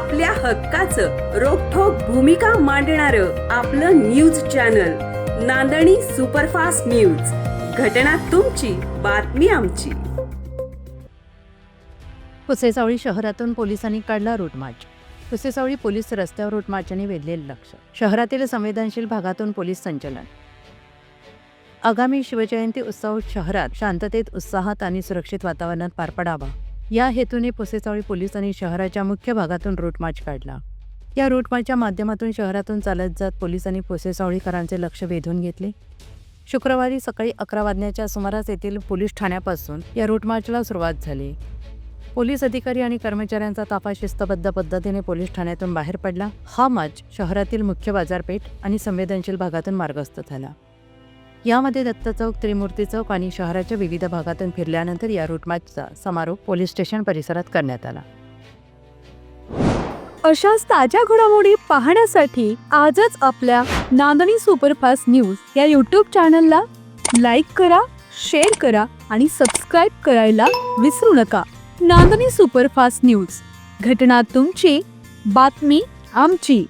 आपल्या हक्काचं रोखोक भूमिका मांडणार आपलं news channel Nandani superfast news. घटना तुमची बातमी आमची. पुसेसावळी शहरातून पोलिसांनी काढला रूट मार्च पुसेसावळी पोलीस रस्त्यावर रूट वेधलेलं लक्ष. शहरातील संवेदनशील भागातून पोलीस संचलन. आगामी शिवजयंती उत्सव शहरात शांततेत उत्साहात आणि सुरक्षित वातावरणात पार पडावा. या हेतूने पुसेचाळी पोलिसांनी शहराच्या मुख्य भागातून रूट मार्च काढला. या रूटमार्चच्या माध्यमातून शहरातून चालत जात पोलिसांनी पुसेसावळीकरांचे लक्ष वेधून घेतले. शुक्रवारी सकाळी अकरा वाजण्याच्या सुमारास येथील पोलीस ठाण्यापासून या रूटमार्चला सुरुवात झाली. पोलीस अधिकारी आणि कर्मचाऱ्यांचा ताफा शिस्तबद्ध पद्धतीने पोलीस ठाण्यातून बाहेर पडला. हा मार्च शहरातील मुख्य बाजारपेठ आणि संवेदनशील भागातून मार्गस्थ झाला. यामध्ये दत्त चौक त्रिमूर्ती चौक आणि शहराच्या विविध भागातून फिरल्यानंतर या रूट समारोप पोलीस स्टेशन परिसरात करण्यात आला. अशाच ताज्या घडामोडी पाहण्यासाठी आजच आपल्या नांदणी सुपरफास्ट न्यूज या यूट्यूब चॅनलला लाईक करा शेअर करा आणि सबस्क्राईब करायला विसरू नका. नांदणी सुपरफास्ट न्यूज घटना तुमची बातमी आमची.